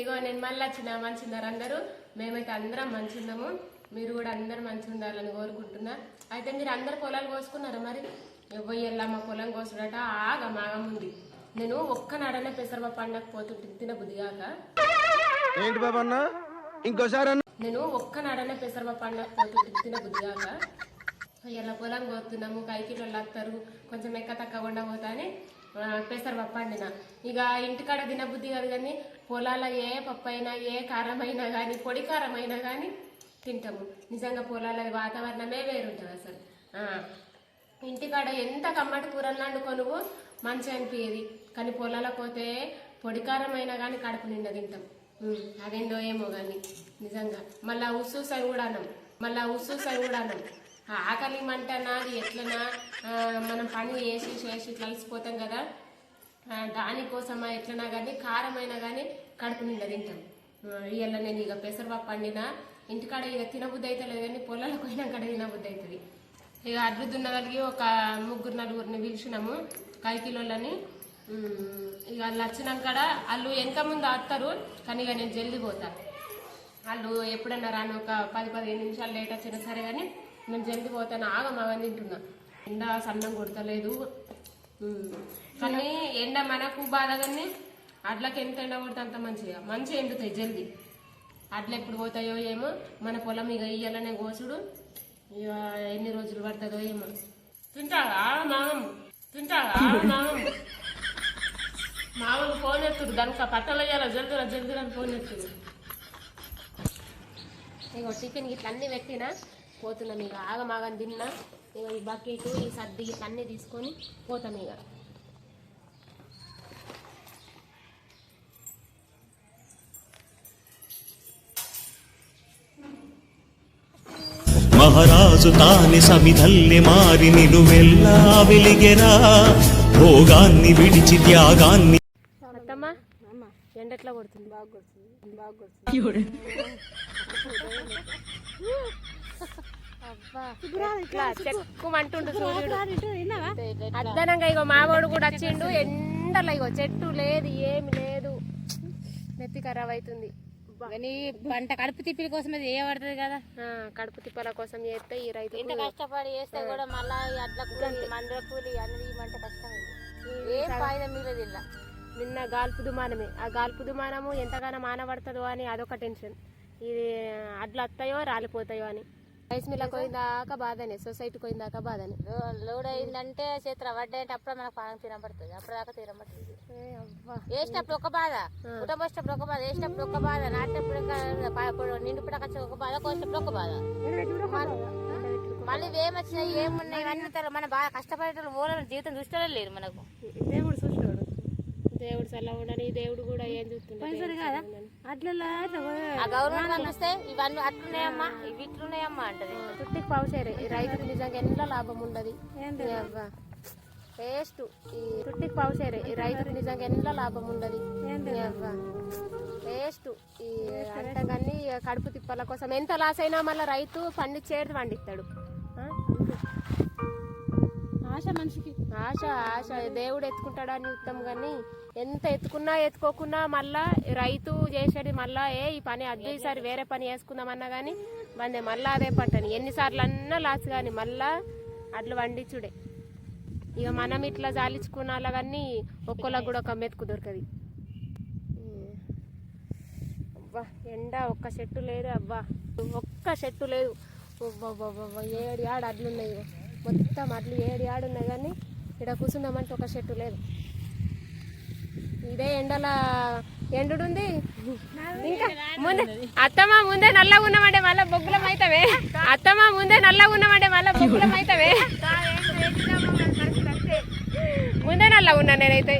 ఇగో నేను మళ్ళీ వచ్చిన మంచి ఉన్నారు అందరూ. మేమైతే అందరం మంచి ఉన్నాము మీరు కూడా అందరు మంచి ఉండాలని కోరుకుంటున్నా. అయితే మీరు అందరు పొలాలు కోసుకున్నారా మరి? ఎవ్వయ్యల్లా మా పొలం కోసుడట. ఆగ మాగం ఉంది. నేను ఒక్క నాడనే పెసరపప్పు పండగ పోతుంటే తిన బుద్ధిగాక ఏంటి బాబన్న ఇంకోసారి నేను ఒక్క నాడనే పెసరపప్పు పండగ పోతుంటే తిన బుద్ధిగాక ఇలా పొలం కోస్తున్నాము. కైకిలో వస్తారు కొంచెం ఎక్క తక్కువ పోతా అని. పెసర పెసరపప్పు వండిన. ఇక ఇంటికాడ తినబుద్ధి కాదు కానీ పొలాల ఏ పప్పు అయినా ఏ కారం అయినా కానీ పొడి కారం అయినా కానీ తింటాము. నిజంగా పొలాల వాతావరణమే వేరుంటుంది అసలు. ఇంటికాడ ఎంత కమ్మటి కూరలు వండుకో నువ్వు మంచిగా అనిపించేది కానీ పొలాలకు పోతే పొడి అయినా కానీ కడుపు నిండా తింటాం. అదేందో ఏమో కానీ నిజంగా. మళ్ళా ఉస్సూసై కూడా అన్నాం మళ్ళా ఉస్సూసై కూడా అన్నాం ఆకలి మంటనా అది ఎట్లనా? మనం పని చేసి చేసి కలిసిపోతాం కదా. దానికోసమా ఎట్లనా కానీ కారమైనా కానీ కడుపు నిండా తింటాం. ఇవాళ నేను ఇక పెసరపప్పు పండినా ఇంటికాడ ఇక తినబుద్ధి అయితే లేదు కానీ పొలాలకు పోయినాక తినబుద్ధి అవుతుంది ఇక అడ్లు ఉన్నదానికి ఒక ముగ్గురు నలుగురిని పిలిచినాము కైకిలోళ్ళని ఇక వాళ్ళు వచ్చినాక వాళ్ళు వెనక ముందు ఆడతారు కానీ ఇక నేను జల్దీ పోతా. వాళ్ళు ఎప్పుడన్నా రాను ఒక పది పదిహేను నిమిషాలు లేట్ వచ్చినా సరే కానీ నేను జల్ది పోతాను ఆగమాగని తింటున్నా. ఎండ సన్నం కొడతలేదు. కానీ ఎండ మనకు బాధ కానీ ఎంత ఎండ కొడితే అంత మంచిగా. మంచిగా ఎండుతాయి జల్దీ. అట్లా ఎప్పుడు పోతాయో ఏమో మన పొలం ఇక ఇయ్యాలనే కోసుడు. ఇక ఎన్ని రోజులు పడుతుందో ఏమో. తింటావా? మామం తింటావా? మామం మామూలు ఫోన్ ఎత్తుడు. దానికి పట్టలు వేయాలి? జల్దురా జల్దురా అని ఫోన్ ఎత్తుడు. ఇగో టిఫిన్ ఇట్లా అన్నీ పెట్టినా. పోతున్నాం ఇక ఆగమాగని తిన్నా. ఇక ఈ బకెట్ ఈ సర్ది అన్ని తీసుకొని పోతాం ఇక మహారాజు తాని సమిధల్లి మారి నిలువెల్లా వెలిగెరా. భోగాన్ని విడిచి త్యాగాన్ని అత్తమ్మ ఎండ ఎట్లా కొడుతుంది. బాగా కొడుతుంది. బాగా కొడుతుంది. చెక్కుమంటుండు సూర్యుడు. అద్దనంగా ఇగో మావాడు కూడా వచ్చిండు ఎండలో ఇగో చెట్టు లేదు ఏమి లేదు. నెత్తి ఖరాబ్ అవుతుంది కానీ పంట కడుపు తిప్పిల కోసం అది ఏ పడుతుంది కదా. ఆ, కడుపు తిప్పల కోసం చేస్తే ఈ రైతు ఇంత కష్టపడి చేస్తే కూడా మళ్ళా కూలి మందుల కూలి అన్ని ఇవ్వమంటే కష్టం ఏం ఫాయిదా మిగలదు ఇలా నిన్న గాల్పు దుమానమే ఆ గాల్పు దుమానము ఎంతగానో మానబడుతుందో అని అదొక టెన్షన్. ఇది అడ్లు వస్తాయో రాలిపోతాయో అని. రైస్ మిల్లకు పోయిందాక బాధనే సొసైటీకి పోయిందాక బాధనే. లోడ్ అయిందంటే చేతులు పడ్డాయంటే అప్పుడు మనకు పానం తినబడుతుంది అప్పుడు దాకా తినబడుతుంది ఏ అవ్వా. వేసినప్పుడు ఒక బాధ కుటుంబం వచ్చినప్పుడు ఒక బాధ వేసినప్పుడు ఒక బాధ నాటినప్పుడు ఇంకా పా- ఇప్పుడు నిండు పుడక ఒక బాధ కోసినప్పుడు ఒక బాధ. మళ్ళీ ఏమొచ్చినాయి ఏమున్నాయి తెల- మన బాగా కష్టపడేటప్పుడు ఓలను జీవితం చూస్తే లేరు మనకు. దేవుడు దేవుడు చల్ల ఉండని దేవుడు కూడా ఏం చూస్తుండే? ఆ గవర్నమెంట్ పంపిస్తే ఇవన్నీ అట్లున్నాయమ్మా ఇవి ఇట్లున్నాయమ్మా అంటది. చుట్టికి పావుసేరే ఈ రైతుకు నిజంగా ఎంత లాభం ఉండదు? వేస్ట్. ఈ చుట్టికి పావుసేరే ఈ రైతుకు నిజంగా ఎంత లాభం ఉండదు? వేస్ట్. ఈ అంతగాని కడుపు తిప్పల కోసం ఎంత లాస్ అయినా మళ్ళీ రైతు పండించేది పండిస్తాడు? ఆశ మనిషికి. ఆశ ఆశ. దేవుడు ఎత్తుకుంటాడని చూస్తాం కానీ ఎంత ఎత్తుకున్నా ఎత్తుకోకున్నా మళ్ళా రైతు చేసేది మళ్ళా ఏ ఈ పని అద్దు ఈసారి వేరే పని వేసుకుందామన్నా కానీ వందే మళ్ళా అదే పంటని. ఎన్నిసార్లు అన్నా లాస్ కానీ మళ్ళా అట్లు వండించుడే ఇక మనం ఇట్లా జాలించుకున్నా కానీ ఒక్కోళ్ళకి కూడా ఒక మెతుకు దొరకది. అబ్బా ఎండ ఒక్క చెట్టు లేదు అబ్బా. ఒక్క చెట్టు లేదు. ఏడు ఆడు అడ్లు ఉన్నాయి మొత్తం అట్లు ఏడు ఆడు కానీ ఇక్కడ కూర్చుందామంటే ఒక చెట్టు లేదు. ఇదే ఎండల ఎండుడుంది ఇంకా ముందే అత్తమ్మ ముందే నల్లగా ఉన్నామంటే మళ్ళీ బొగ్గులం అవుతావే అత్తమ్మ ముందే నల్లగా ఉన్నామంటే మళ్ళీ బొగ్గులం అవుతావే ముందే నల్ల ఉన్నా నేనైతే.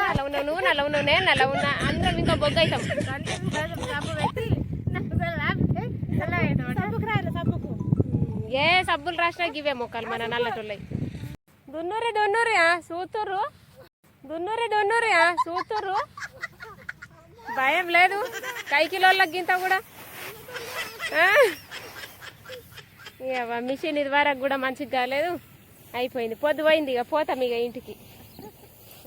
నల్ల ఉన్నా నువ్వు నల్ల ఉన్నావు నేను నల్ల ఉన్నా అందరం ఇంకా బొగ్గు అవుతాం ఏ సబ్బులు రాసినా ఇవే మొక్కలు మన నల్లటోళ్ళయి దున్నూరి దున్నూరి చూతుర్రు దున్నూరి దున్నూరి చూతుర్రు భయం లేదు. కైకిలోళ్ళ గింత కూడా. ఆ? మిషన్ ఇది వరకు కూడా మంచిగా కాలేదు. అయిపోయింది. పొద్దు పోయింది ఇక పోతాం ఇక ఇంటికి.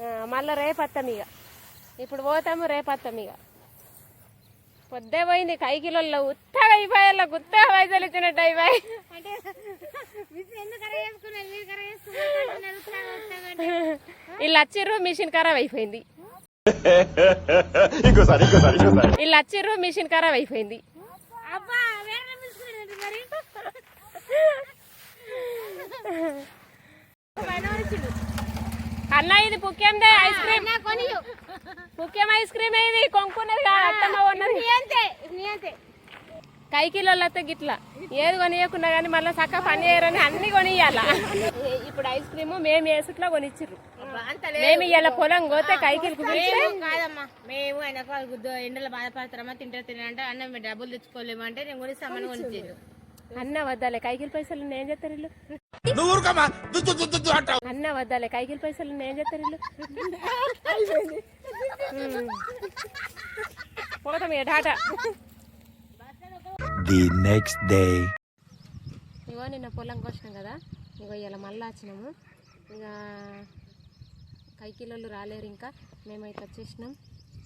మళ్ళీ మళ్ళా రేపు వస్తాం ఇక. ఇప్పుడు పోతాము రేపత్తాం ఇక. పొద్దే పోయింది కైకిలలో ఉత్తగా అయిపోయాల గుత్తగా పైసలు ఇచ్చినట్టు అయిపోయి. వీళ్ళు వచ్చిర్రు మిషన్ ఖరాబ్ అయిపోయింది. ఇంకోసారి ఇంకోసారి ఇంకోసారి. వీళ్ళు వచ్చిర్రు మిషన్ ఖరాబ్ అయిపోయింది. అన్న ఇది పుక్యందే ఐస్ క్రీమ్? పుక్యం ఐస్ క్రీమ్ ఇది కొనుక్కున్నది ఉన్నది అంతే కైకిలోళ్ళతో గిట్లా. ఏది కొనియకున్నా కానీ మళ్ళీ చక్కగా పని చేయరని అన్ని కొనియాల. ఇప్పుడు ఐస్ క్రీమ్ మేము వేసుట్లా కొనిచ్చిర్రు? మేము ఇవాళ పొలం పోతే కైకిలకు కాదమ్మా. మేము ఆయన ఎండలో బాధపడతారమ్మా తింటారు తినంటే అన్నం డబ్బులు తెచ్చుకోలేము అంటే నేను కొనిస్తామని కొనిచ్చాను అన్న వద్దాలే కైకిల పైసలు నేను చేస్తారు ఇల్లు. అన్న వద్దాలే కైకిల పైసలు నేను చేస్తారు ఇల్లు. పోతాం ఇక టాటా. ది నెక్స్ట్ డే ఇగో నిన్న పొలంకి వచ్చినాం కదా ఇగో ఇలా మళ్ళీ వచ్చినాము. ఇక కైకిలోళ్ళు రాలేరు ఇంకా మేమైతే వచ్చేసినాం.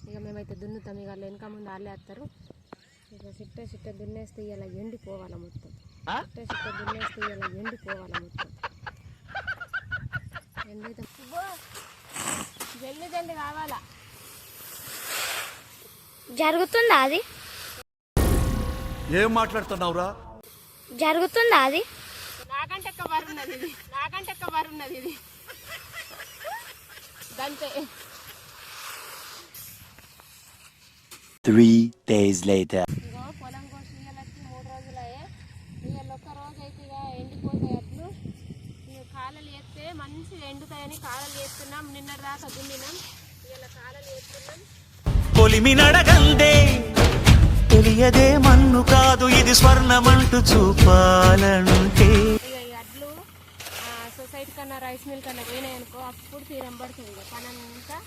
ఇక మేమైతే దున్నుతాం ఇక వాళ్ళు వెనక ముందు వాళ్ళే వస్తారు. ఇక సిట్ట సిట్ట దున్నేస్తే ఇలా ఎండిపోవాలా మొత్తం. సిట్ట సిట్ట దున్నేస్తే ఇలా ఎండిపోవాలా మొత్తం ఎండైతే జల్లి జల్లి కావాలా జరుగుతుందా అది? ఏం మాట్లాడుతున్నావురా? జరుగుతుందా అది? నాకంటే ఎక్కువ బరువు ఉన్నది ఇది. నాకంటే ఎక్కువ బరువు ఉన్నది ఇది. అంతే త్రీ డేస్ లేటర్ ఇగో పొలం కోసి ఇయ్యాలకి మూడు రోజులు అయ్యే ఇవాళ ఒక్క రోజు అయితే ఇక ఎండిపోతాయి అట్లు ఇక కాలలు వేస్తే మంచిగా ఎండుతాయని కాలలు వేస్తున్నాం నిన్న దాకా దున్నినాం. ఇవాళ కాలలు వేస్తున్నాం పొలిమి నడగందే తెలియదే మన్ను కాదు ఇది స్వర్ణమంటూ చూపాలంటే. అడ్లు సొసైటీ కన్నా రైస్ మిల్ కన్నా పోయినాయి అనుకో అప్పుడు తీరం పడుతుంది. ఇక పని అంతా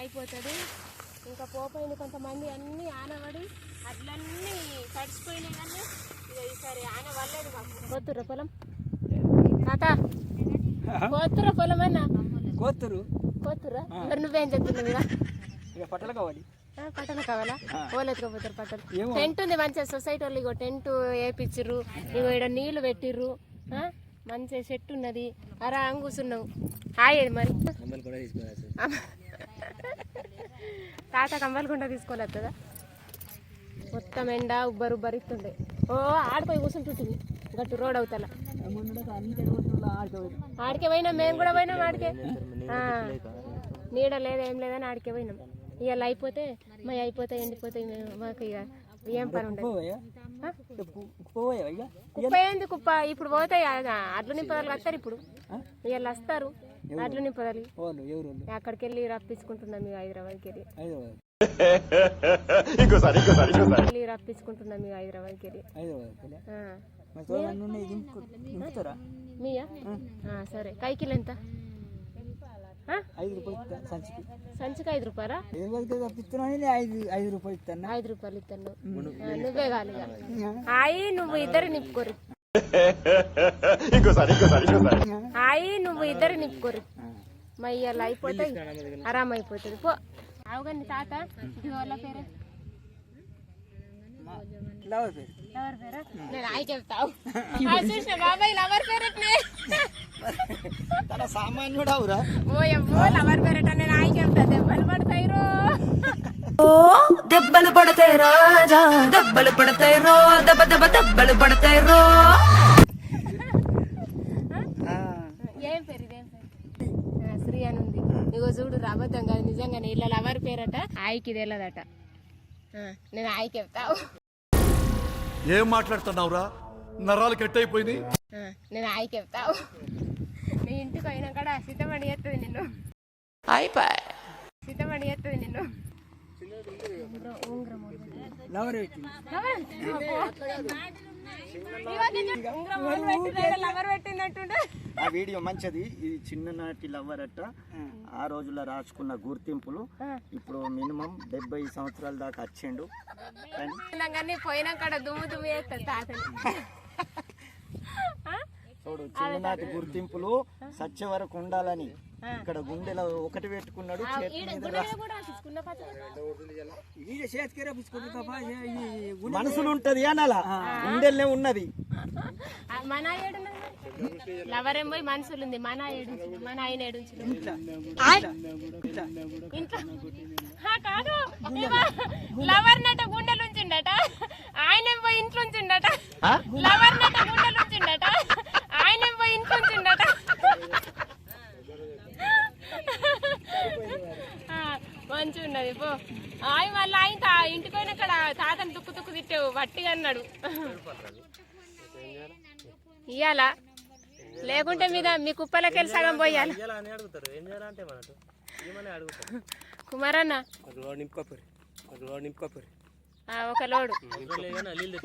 అయిపోతుంది. ఇంకా పోపోయింది కొంతమంది అన్నీ ఆనబడి అడ్లన్నీ తడిసిపోయినాయి కానీ ఇక ఈసారి ఆన వల్లేదు మాకు పొలం? తాత. పోతుర్రా పొలం అన్న కోతురు? పోతుర్రా మరి నువ్వేం చెప్తున్నావు ఇక? పట్టలు కావాలి. ఆ, పట్టణ కావాలా? పోలేదుకోపోతారు పట్టలు. టెంట్ ఉంది మంచిగా సొసైటీ వాళ్ళు ఇగో టెంట్ వేపించిర్రు ఇగో ఇక్కడ నీళ్ళు పెట్టిర్రు. ఆ, మంచిగా చెట్టు ఉన్నది. అరా కూర్చున్నావు హాయ్ అది మరి. తాత కంబలకుండ తీసుకోలేదా మొత్తం ఎండ ఉబ్బరు ఉబ్బరిస్తుండే ఓ ఆడిపోయి కూర్చుంటుంటుంది గట్టు రోడ్ అవుతల. ఆడికే పోయినాం మేము కూడా పోయినాం ఆడికే. ఆ, నీడ లేదు ఏం లేదని ఆడికే పోయినాం. ఇవాళ అయిపోతే మా అయిపోతే ఎండిపోతాయి మేము మాకు ఇక ఏం పని ఉండదు. కుప్ప ఏంది కుప్ప? ఇప్పుడు పోతాయి అడ్లు నింపదాలు వస్తారు ఇప్పుడు. వీళ్ళు వస్తారు అడ్లు నింపదాలి. అక్కడికి వెళ్ళి? రప్పించుకుంటున్నాం ఇక హైదరాబాద్కి వెళ్ళి. హైదరాబాద్. ఇంకోసారి ఇంకోసారి ఇంకోసారి. వెళ్ళి రప్పించుకుంటున్నాం ఇక హైదరాబాద్కి వెళ్ళి. మరి నన్ను ఉన్నాయి, దింపు దింపుతారా మీయా? ఆ, సరే. కైకిలు ఎంత? ఐదు రూపాయలు సంచికి. సంచికి ఐదు రూపాయలా? ఏం బతికే తప్పిస్తున్నాను నేను ఐదు ఐదు రూపాయలు ఇస్తాను ఐదు రూపాయలు ఇస్తాను ఆ, నువ్వే కాదు హాయి నువ్వు ఇద్దరు నింపుకోరు ఇంకోసారి ఇంకోసారి ఇంకోసారి. హాయి నువ్వు ఇద్దరు నింపుకోరు మా ఇవాళ అయిపోతాయి. ఆరామ్ అయిపోతుంది. పో. అవుగండి తాత. ఇది వాళ్ళ పేరు. లవర్ పేరు. ఎవరి పేరు నేను ఆయి చెప్తావు ఆ, చూసిన బాబాయ్ లవర్ పేరెట్నే తన సామాన్యుడు అవురా ఓ ఎవ్వో లవర్ పేరెట నేను ఆయి చెప్తా దెబ్బలు పడతాయి రో దెబ్బలు పడతాయి రాజా దెబ్బలు పడతాయి రో దెబ్బ దెబ్బ దెబ్బలు పడతాయి రో. ఏం పేరు ఇదేం పేరు శ్రీ అని ఉంది ఇగో చూడు అబద్ధం కాదు నిజంగానే ఇళ్ళ లవర్ పేరట ఆయికి తెలియదట. నేను ఆయికి చెప్తావు ఏం మాట్లాడుతున్నావురా? నరాలు కట్ అయిపోయినాయి ఆ, నేను ఆయికి చెప్తావు నీ ఇంటికి పోయినా కూడా సిద్ధపడి చేస్తుంది నిన్ను. సిద్ధపడి చేస్తుంది నిన్ను. లవర్ లవర్ ఆ వీడియో మంచిది. ఇది చిన్ననాటి లవ్వర్ అట్ట. ఆ రోజుల్లో రాసుకున్న గుర్తింపులు. ఇప్పుడు మినిమం డెబ్బై సంవత్సరాల దాకా వచ్చిండు కానీ కానీ పోయినా కాడ దుమ్ము దుమ్ము చూడు చిన్ననాటి గుర్తింపులు సచ్చే వరకు ఉండాలని. ఇక్కడ గుండెలో ఒకటి పెట్టుకున్నాడు మనసులు ఉంటది అనాల గుండెల్నే ఉన్నది. ఆ, మన ఏడు లవర్ ఏం పోయి మనుషులు ఉంది మన ఏడు మన ఆయన ఏడు ఇంట్లో. కాదు. లవర్ నట గుండెలు ఉంచిండట ఆయన పోయి ఇంట్లో ఉంచిండట లవర్ నట గుండెలు ఉంచిండట ఆయన ఏం పోయి ఇంట్లో ఉంచిండట మంచి ఉన్నది పో ఆయన వాళ్ళ ఆయన తా- ఇంటికి పోయిన అక్కడ తాతను తుక్కు తుక్కు తిట్టావు వట్టిగా అన్నాడు ఇయ్యాలా లేకుంటే మీద మీ కుప్పలకెళ్ళి సగం పోయాలి కుమారన్న. ఆ, ఒక లోడు.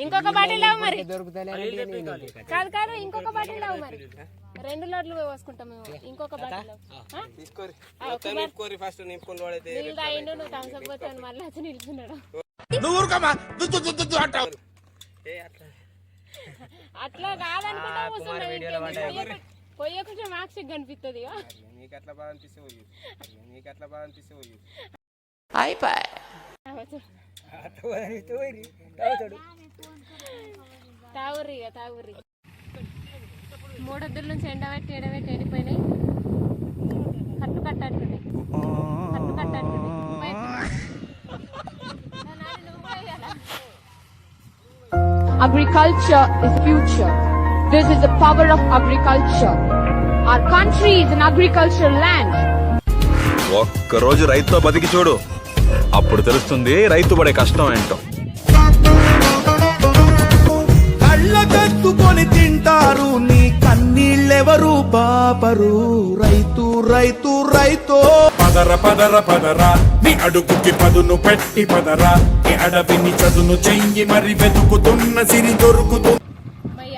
ఇంకొక బాటిల్ లేవు మరి. కాదు కాదు ఇంకొక బాటిల్ లేవు మరి. రెండు లోడ్లు పోసుకుంటాం మేము. ఇంకొక బాటిల్. నీళ్ళు తాగిండు నువ్వు థమ్స్అప్ పోతాను మళ్ళీ వచ్చి నిల్చున్నాడు. అట్లా కాదనుకుంటా కూర్చున్నావు ఇంకేంటి? పోయకుంటే మాకు సిగ్గు అనిపిస్తుంది తాగుర్రి తాగుర్రి. మూడొద్దుల నుంచి ఎండబెట్టి ఎండబెట్టి ఎండిపోయినాయి. Agriculture is future. This is the power of agriculture. Our country is an agricultural land. ఒక్కరోజు రైతుతో బతికి చూడు అప్పుడు తెలుస్తుంది రైతు పడే కష్టం ఏంటో కళ్ళకెత్తుకొని తింటారు నీ కన్నీళ్ళెవరు పాపరు రైతు రైతు రైతో. పదర పదర పదరా. నీ అడుగుకి పదును పెట్టి పదరా. నీ అడవిని చదును చెయ్యి మరి వెతుకుతున్న సిరి దొరుకుతు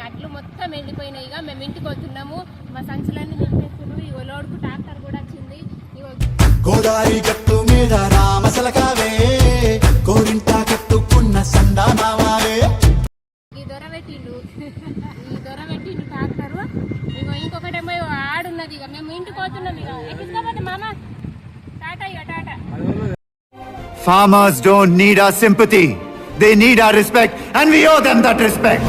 అట్లు మొత్తం ఎండిపోయినాయి ఇక మేము ఇంటికి వస్తున్నాము. మా సంచులన్నీ నింపేస్తున్నాము ఇగో లోడుకు ట్రాక్టర్ కూడా వచ్చింది. గోదావరి గట్టు మీద రామసలకావే ఇంటికి పోతున్నాం ఇక ఎక్కించుకోపోతే మామ టాటా ఇక Tata Farmers don't need our sympathy. They need our respect, and we owe them that respect.